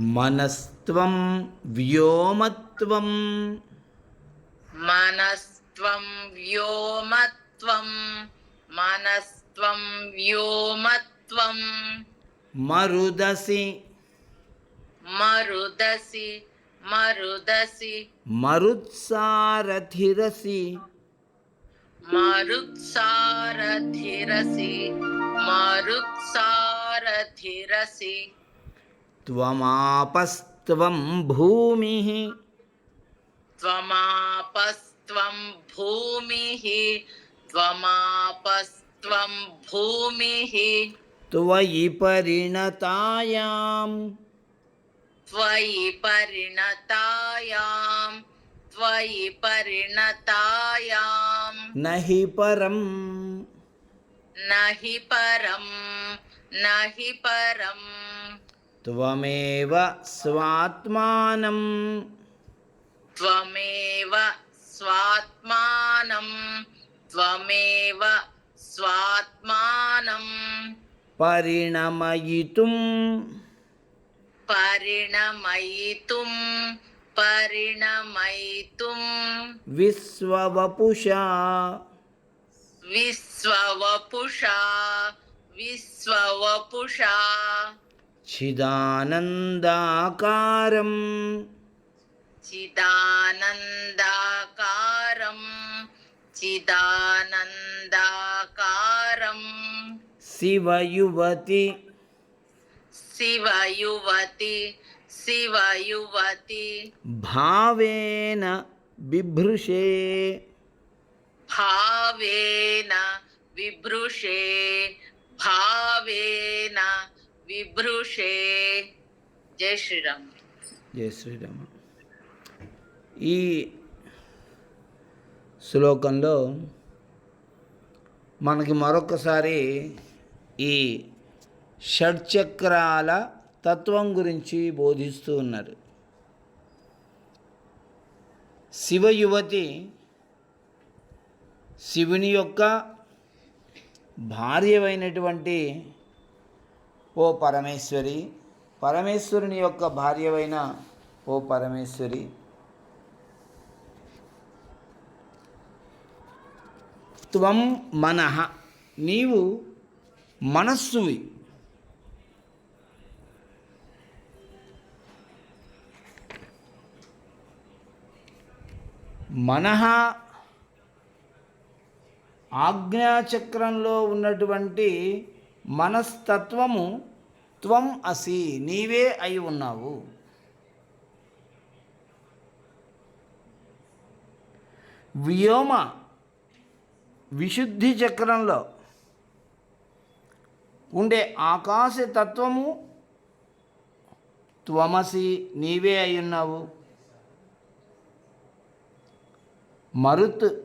मनस्त्वं व्योमत्वं। मनस्त्वं व्योमत्वं। मनस्त्वं व्योमत्वं। मरुदसि। मरुदसि। मरुदसि। मरुत्सारथिरसि। मरुत्सारथिरसि। मरुत्सारथिरसि। त्वमापस्त्वं भूमिः। त्वमापस्त्वं भूमिः। त्वमापस्त्वं भूमिः। त्वयि परिणतायां त्वयि परिणतायां त्वयि त्वयिणतायिणहि परम् हि परं। न हि परम् त्वमेव स्वात्मानम्। त्वमेव स्वात्मानं त्वमेव स्वात्मानं परिणमयितुं परिणमयितुं परिणमयितुं विश्ववपुषा। विश्ववपुषा। विश्ववपुषा। చిదానందాకారం. చిదానందాకారం చిదానందాకారం. శివయువతి. శివయువతి శివయువతి. భావేన బిభృషే. భావేన బిభృషే భావేన విభృషే జై శ్రీరామ్. జై శ్రీరామ్. ఈ శ్లోకంలో మనకి మరొకసారి ఈ షడ్చక్రాల తత్వం గురించి బోధిస్తూ ఉన్నారు. శివ యువతి శివుని యొక్క భార్యమైనటువంటి ఓ పరమేశ్వరి పరమేశ్వరుని యొక్క భార్యవైన ఓ పరమేశ్వరి. త్వం మన నీవు మనస్సువి. మనః ఆజ్ఞాచక్రంలో ఉన్నటువంటి మనస్తత్వము త్వం అసి నీవే అయి ఉన్నావు. వ్యోమ విశుద్ధి చక్రంలో ఉండే ఆకాశ తత్వము త్వమసి నీవే అయి ఉన్నావు. మరుత్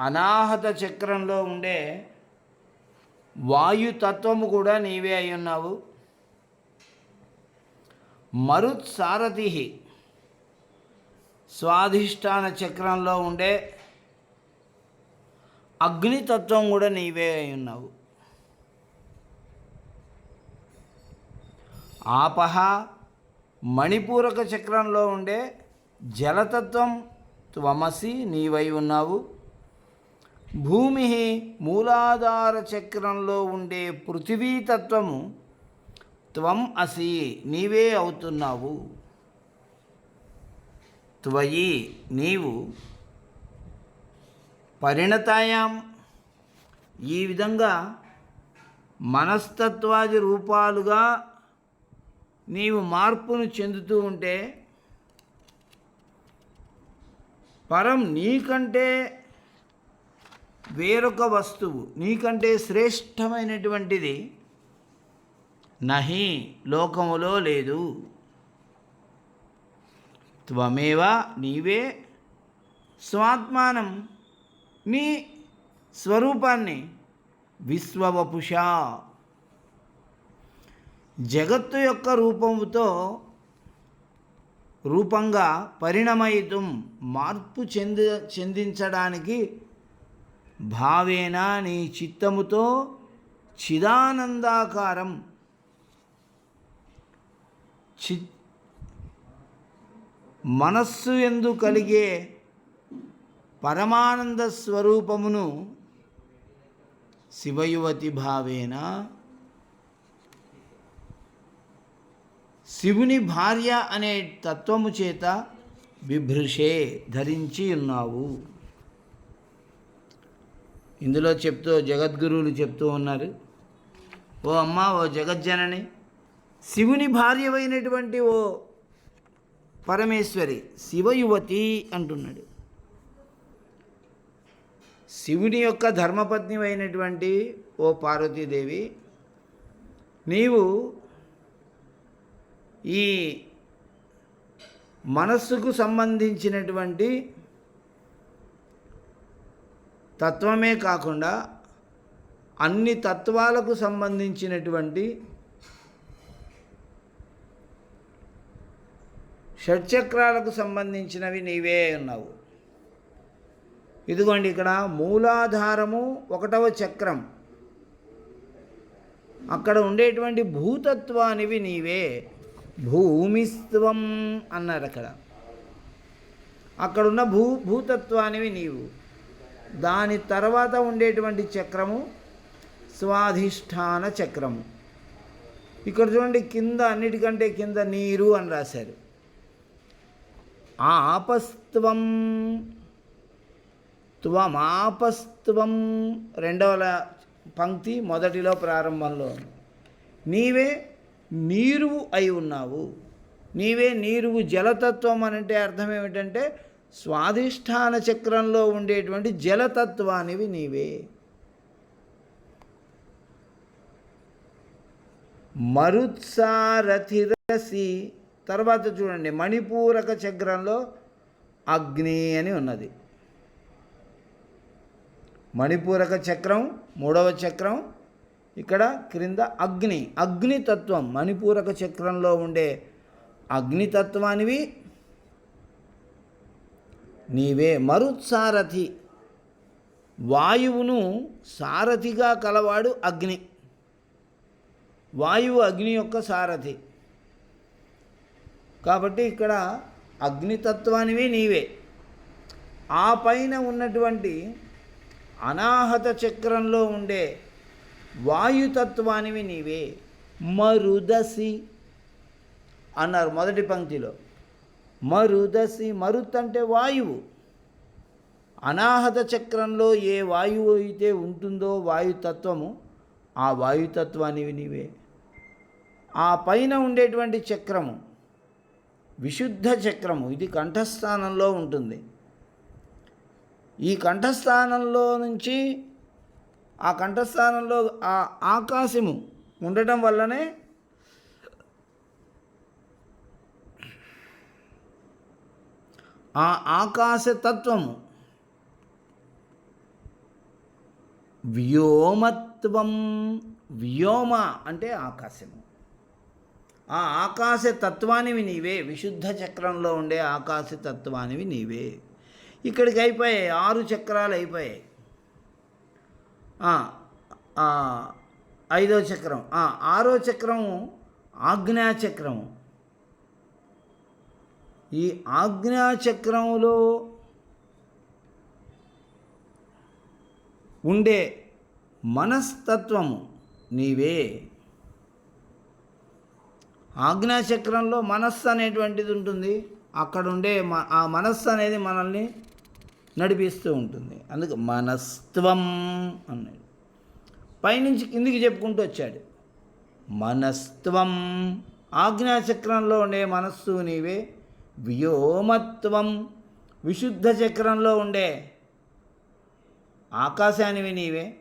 అనాహత చక్రంలో ఉండే వాయుతత్వము కూడా నీవే అయి ఉన్నావు. మరుత్ సారథి స్వాధిష్టాన చక్రంలో ఉండే అగ్నితత్వం కూడా నీవే అయి ఉన్నావు. ఆపహ మణిపూరక చక్రంలో ఉండే జలతత్వం త్వమసి నీవై ఉన్నావు. భూమి మూలాధార చక్రంలో ఉండే పృథివీతత్వము త్వం అసి నీవే అవుతున్నావు. త్వయి నీవు పరిణతాయాం. ఈ విధంగా మనస్తత్వాది రూపాలుగా నీవు మార్పును చెందుతూ ఉంటే పరం నీకంటే వేరొక వస్తువు నీకంటే శ్రేష్టమైనటువంటిది నహి లోకములో లేదు. త్వమేవ నీవే స్వాత్మానం. నీ స్వరూపాన్ని విశ్వవపుష. జగత్తు యొక్క రూపముతో రూపంగా పరిణమయితం మార్పు చెంది చెందించడానికి భావేన నీ చిత్తముతో చిదానందాకారం. చి మనస్సు ఎందు కలిగే పరమానంద స్వరూపమును శివయువతి భావేన. శివుని భార్య అనే తత్వము చేత బిభృషే ధరించి ఉన్నావు. ఇందులో చెప్తూ జగద్గురువులు చెప్తూ ఉన్నారు. ఓ అమ్మ ఓ జగజ్జనని శివుని భార్యమైనటువంటి ఓ పరమేశ్వరి శివయువతి అంటున్నాడు. శివుని యొక్క ధర్మపత్ని అయినటువంటి ఓ పార్వతీదేవి నీవు ఈ మనస్సుకు సంబంధించినటువంటి తత్వమే కాకుండా అన్ని తత్వాలకు సంబంధించినటువంటి షట్చక్రాలకు సంబంధించినవి నీవే ఉన్నావు ఇదిగోండి ఇక్కడ మూలాధారము ఒకటవ చక్రం. అక్కడ ఉండేటువంటి భూతత్వానివి నీవే. భూమిస్త్వం అన్నారు అక్కడ. అక్కడున్న భూ భూతత్వానివి నీవు. దాని తర్వాత ఉండేటువంటి చక్రము స్వాధిష్టాన చక్రము. ఇక్కడ చూడండి కింద అన్నిటికంటే కింద నీరు అని రాశారు. ఆపస్త్వం త్వమాపస్త్వం రెండవ పంక్తి మొదటిలో ప్రారంభంలో నీవే నీరువు అయి ఉన్నావు. నీవే నీరువు జలతత్వం అని అంటే అర్థం ఏమిటంటే స్వాధిష్టాన చక్రంలో ఉండేటువంటి జలతత్వానివి నీవే. మరుత్సారథిరసి తర్వాత చూడండి మణిపూరక చక్రంలో అగ్ని అని ఉన్నది. మణిపూరక చక్రం మూడవ చక్రం ఇక్కడ క్రింద అగ్ని అగ్నితత్వం మణిపూరక చక్రంలో ఉండే అగ్నితత్వానివి నీవే మరుత్సారథి. వాయువును సారథిగా కలవాడు అగ్ని. వాయువు అగ్ని యొక్క సారథి. కాబట్టి ఇక్కడ అగ్నితత్వానివి నీవే. ఆ పైన ఉన్నటువంటి అనాహత చక్రంలో ఉండే వాయుతత్వానివి నీవే. మరుదసి అన్నారు మొదటి పంక్తిలో. మరుదసి మరుత్ అంటే వాయువు. అనాహత చక్రంలో ఏ వాయువు అయితే ఉంటుందో వాయుతత్వము ఆ వాయుతత్వానివి నీవే. ఆ పైన ఉండేటువంటి చక్రము విశుద్ధ చక్రము ఇది కంఠస్థానంలో ఉంటుంది. ఈ కంఠస్థానంలో నుంచి ఆ కంఠస్థానంలో ఆ ఆకాశము ఉండటం వల్లనే ఆ ఆకాశ తత్వము వ్యోమత్వం వ్యోమ అంటే ఆకాశము. ఆ ఆకాశ తత్వానివి నీవే విశుద్ధ చక్రంలో ఉండే ఆకాశ తత్వానివి నీవే. ఇక్కడికి అయిపోయాయి ఆరు చక్రాలు అయిపోయాయి. ఐదో చక్రం ఆరో చక్రం ఆజ్ఞాచక్రము ఈ ఆజ్ఞాచక్రంలో ఉండే మనస్తత్వము నీవే. ఆజ్ఞాచక్రంలో మనస్సు అనేటువంటిది ఉంటుంది. అక్కడ ఉండే మ- ఆ మనస్సు అనేది మనల్ని నడిపిస్తూ ఉంటుంది. అందుకే మనస్త్వం అన్నాడు. పైనుంచి కిందికి చెప్పుకుంటూ వచ్చాడు. మనస్త్వం ఆజ్ఞాచక్రంలో ఉండే మనస్సు నీవే. వ్యోమత్వం విశుద్ధ చక్రంలో ఉండే ఆకాశానివి నీవే.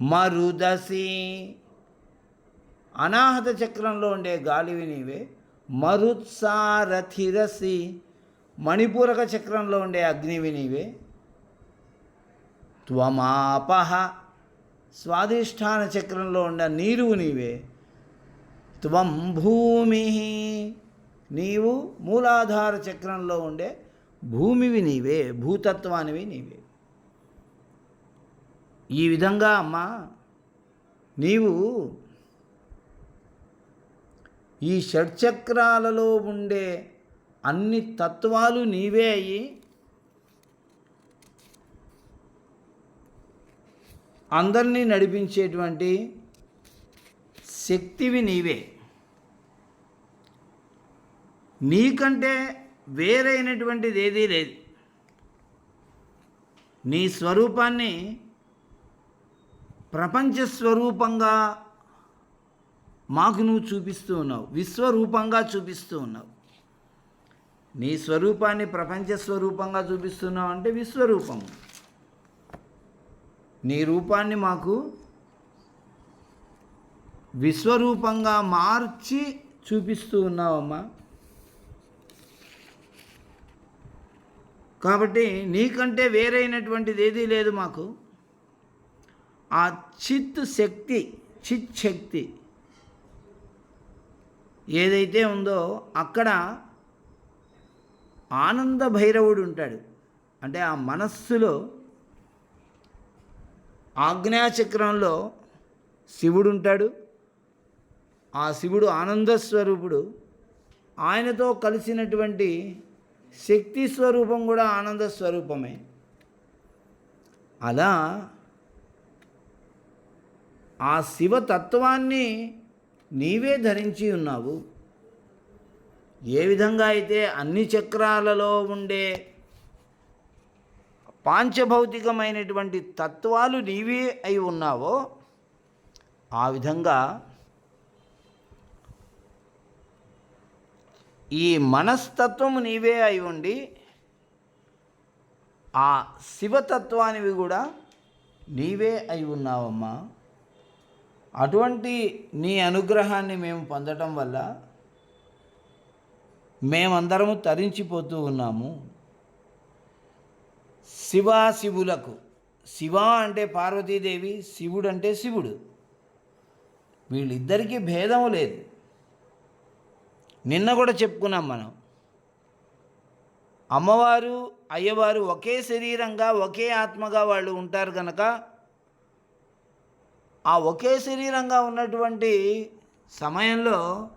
మరుదసి అనాహత చక్రంలో ఉండే గాలివి నీవే. మరుత్సారథిరసి మణిపూరక చక్రంలో ఉండే అగ్నివి నీవే. త్వమాపహ స్వాధిష్టాన చక్రంలో ఉండే నీరువు నీవే. త్వం భూమి నీవు మూలాధార చక్రంలో ఉండే భూమివి నీవే భూతత్వానివి నీవే. ఈ విధంగా అమ్మా నీవు ఈ షడ్చక్రాలలో ఉండే అన్ని తత్వాలు నీవే అయ్యి అందరినీ నడిపించేటువంటి శక్తివి నీవే. నీకంటే వేరైనటువంటిది ఏదీ లేదు. నీ స్వరూపాన్ని ప్రపంచ స్వరూపంగా మాకు నువ్వు చూపిస్తూ ఉన్నావు. విశ్వరూపంగా చూపిస్తూ ఉన్నావు. నీ స్వరూపాన్ని ప్రపంచ స్వరూపంగా చూపిస్తున్నావు అంటే విశ్వరూపం. నీ రూపాన్ని మాకు విశ్వరూపంగా మార్చి చూపిస్తూ ఉన్నావమ్మా. కాబట్టి నీకంటే వేరైనటువంటిది ఏదీ లేదు మాకు. ఆ చిత్ శక్తి చిత్ శక్తి ఏదైతే ఉందో అక్కడ ఆనంద భైరవుడు ఉంటాడు. అంటే ఆ మనస్సులో ఆజ్ఞాచక్రంలో శివుడు ఉంటాడు. ఆ శివుడు ఆనంద స్వరూపుడు ఆయనతో కలిసినటువంటి శక్తి స్వరూపం కూడా ఆనంద స్వరూపమే. అలా ఆ శివతత్వాన్ని నీవే ధరించి ఉన్నావు. ఏ విధంగా అయితే అన్ని చక్రాలలో ఉండే పాంచభౌతికమైనటువంటి తత్వాలు నీవే అయి ఉన్నావో ఆ విధంగా ఈ మనస్తత్వం నీవే అయి ఉండి ఆ శివతత్వానివి కూడా నీవే అయి ఉన్నావమ్మా. అటువంటి నీ అనుగ్రహాన్ని మేము పొందటం వల్ల మేమందరము తరించిపోతూ ఉన్నాము. శివాశివులకు శివ అంటే పార్వతీదేవి శివుడు అంటే శివుడు. వీళ్ళిద్దరికీ భేదము లేదు. నిన్న కూడా చెప్పుకున్నాం మనం. అమ్మవారు అయ్యవారు ఒకే శరీరంగా ఒకే ఆత్మగా వాళ్ళు ఉంటారు కనుక ఆ ఒకే శరీరంగా ఉన్నటువంటి సమయంలో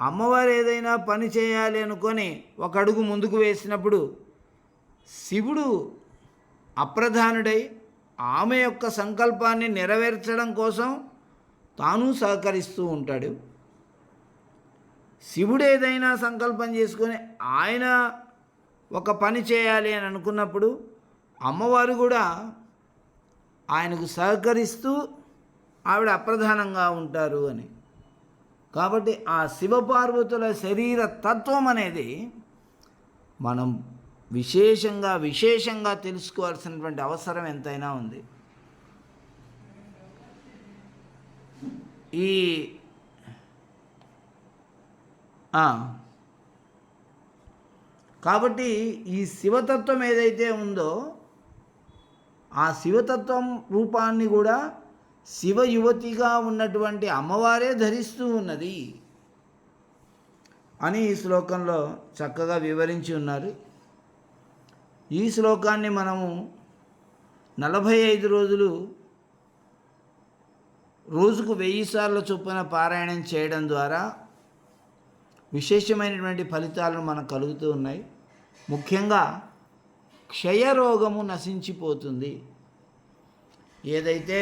అమ్మవారు ఏదైనా పని చేయాలి అనుకొని ఒక అడుగు ముందుకు వేసినప్పుడు శివుడు అప్రధానుడై ఆమె యొక్క సంకల్పాన్ని నెరవేర్చడం కోసం తాను సహకరిస్తూ ఉంటాడు. శివుడు ఏదైనా సంకల్పం చేసుకొని ఆయన ఒక పని చేయాలి అని అనుకున్నప్పుడు అమ్మవారు కూడా ఆయనకు సహకరిస్తూ ఆవిడ అప్రధానంగా ఉంటారు అని. కాబట్టి ఆ శివపార్వతుల శరీర తత్వం అనేది మనం విశేషంగా విశేషంగా తెలుసుకోవాల్సినటువంటి అవసరం ఎంతైనా ఉంది. ఈ కాబట్టి ఈ శివతత్వం ఏదైతే ఉందో ఆ శివతత్వం రూపాన్ని కూడా శివ యువతిగా ఉన్నటువంటి అమ్మవారే ధరిస్తూ ఉన్నది అని ఈ శ్లోకంలో చక్కగా వివరించి ఉన్నారు. ఈ శ్లోకాన్ని మనము నలభై ఐదు రోజులు రోజుకు వెయ్యి సార్లు చొప్పున పారాయణం చేయడం ద్వారా విశేషమైనటువంటి ఫలితాలను మనకు కలుగుతూ ఉన్నాయి. ముఖ్యంగా క్షయరోగము నశించిపోతుంది. ఏదైతే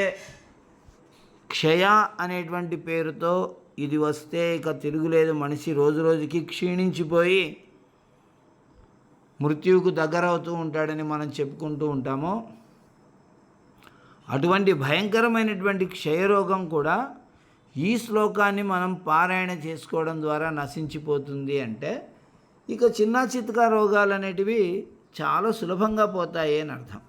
క్షయ అనేటువంటి పేరుతో ఇది వస్తే ఇక తిరుగులేదు మనిషి రోజు రోజుకి క్షీణించిపోయి మృత్యువుకు దగ్గర అవుతూ ఉంటాడని మనం చెప్పుకుంటూ ఉంటామో. అటువంటి భయంకరమైనటువంటి క్షయరోగం కూడా ఈ శ్లోకాన్ని మనం పారాయణ చేసుకోవడం ద్వారా నశించిపోతుంది అంటే ఇక చిన్న చిత్క రోగాలు అనేటివి చాలా సులభంగా పోతాయి అని అర్థం.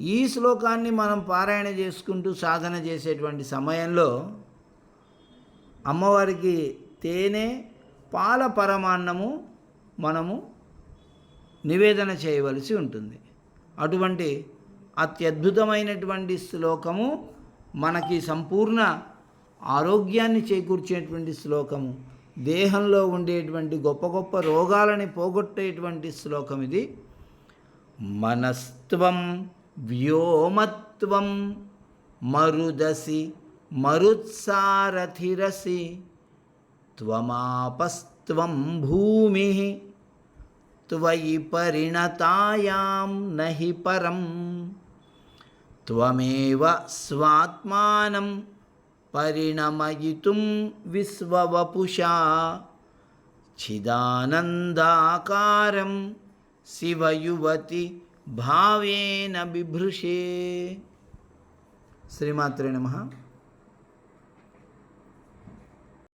ఈ శ్లోకాన్ని మనం పారాయణ చేసుకుంటూ సాధన చేసేటువంటి సమయంలో అమ్మవారికి తేనె పాల పరమాన్నము మనము నివేదన చేయవలసి ఉంటుంది. అటువంటి అత్యద్భుతమైనటువంటి శ్లోకము మనకి సంపూర్ణ ఆరోగ్యాన్ని చేకూర్చేటువంటి శ్లోకము. దేహంలో ఉండేటువంటి గొప్ప గొప్ప రోగాలని పోగొట్టేటువంటి శ్లోకం ఇది. మనస్త్వం వ్యోమత్వం మరుదసి మరుత్సారథిరసి త్వమాపస్త్వం భూమి త్వయి పరిణతాయాం నహి పరం. త్వమేవ స్వాత్మానం పరిణమయితుం విశ్వవపుషా. చిదానందాకారం శివయువతి భావేన బిభృషే. శ్రీమాత్రే నమ.